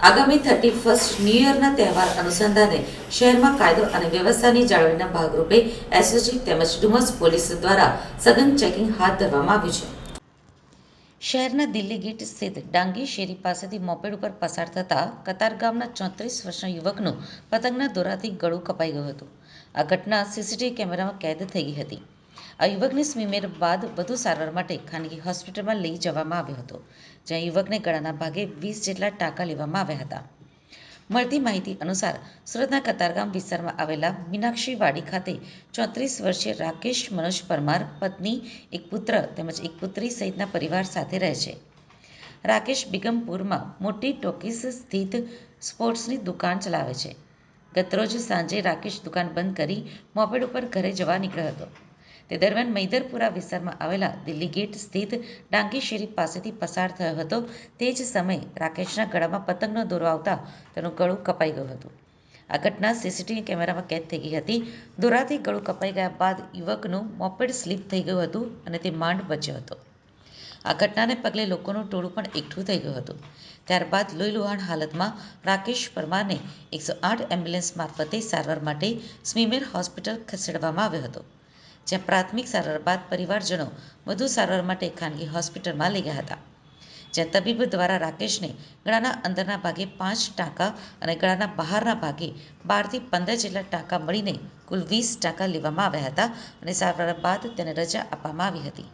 આગામી thirty first new યરના તહેવાર અનુસંધાને શહેરમાં કાયદો અને વ્યવસ્થાની જાળવણીના ભાગરૂપે એસઓજી તેમજ ડુમસ પોલીસ દ્વારા સઘન ચેકિંગ હાથ ધરવામાં આવ્યું છે. શહેરના દિલ્હી ગેટ સ્થિત ડાંગી શેરી પાસેથી મોપેડ ઉપર પસાર થતા કતારગામના ચોત્રીસ વર્ષના યુવકનું પતંગના દોરાથી ગળું કપાઈ ગયું હતું. આ ઘટના સીસીટીવી કેમેરામાં કેદ થઈ હતી. આ યુવકને સ્મીમેર બાદ વધુ સારવાર માટે ખાનગી હોસ્પિટલમાં લઈ જવામાં આવ્યો હતો, જ્યાં યુવકને ગળાના ભાગે વીસ જેટલા ટાંકા લેવામાં આવ્યા હતા. મળતી માહિતી અનુસાર, સુરતના કતારગામ વિસ્તારમાં આવેલા મીનાક્ષી વાડી ખાતે ચોત્રીસ વર્ષીય રાકેશ મનોજ પરમાર પત્ની, એક પુત્ર તેમજ એક પુત્રી સહિતના પરિવાર સાથે રહે છે. રાકેશ બિગમપુરમાં મોટી ટોકીઝ સ્થિત સ્પોર્ટ્સની દુકાન ચલાવે છે. ગતરોજ સાંજે રાકેશ દુકાન બંધ કરી મોપેડ ઉપર ઘરે જવા નીકળ્યો હતો. તે દરમિયાન મૈદરપુરા વિસ્તારમાં આવેલા દિલ્હી ગેટ સ્થિત ડાંગી શેરી પાસેથી પસાર થયો હતો. તે જ સમયે રાકેશના ગળામાં પતંગનો દોરો આવતા તેનું ગળું કપાઈ ગયું હતું. આ ઘટના સીસીટીવી કેમેરામાં કેદ થઈ ગઈ હતી. દોરાથી ગળું કપાઈ ગયા બાદ યુવકનું મોપેડ સ્લીપ થઈ ગયું હતું અને તે માંડ બચ્યો હતો. આ ઘટનાને પગલે લોકોનું ટોળું પણ એકઠું થઈ ગયું હતું. ત્યારબાદ લોહીલુહાણ હાલતમાં રાકેશ પરમારને એકસો આઠ એમ્બ્યુલન્સ મારફતે સારવાર માટે સ્મીમેર હોસ્પિટલ ખસેડવામાં આવ્યો હતો. જ્યાં પ્રાથમિક સારવાર બાદ પરિવારજનો વધુ સારવાર માટે ખાનગી હોસ્પિટલમાં લઈ ગયા હતા. જ્યાં તબીબ દ્વારા રાકેશને ગળાના અંદરના ભાગે પાંચ ટાંકા અને ગળાના બહારના ભાગે બારથી પંદર જેટલા ટાંકા મળીને કુલ વીસ ટાંકા લેવામાં આવ્યા હતા અને સારવાર બાદ તેને રજા આપવામાં આવી હતી.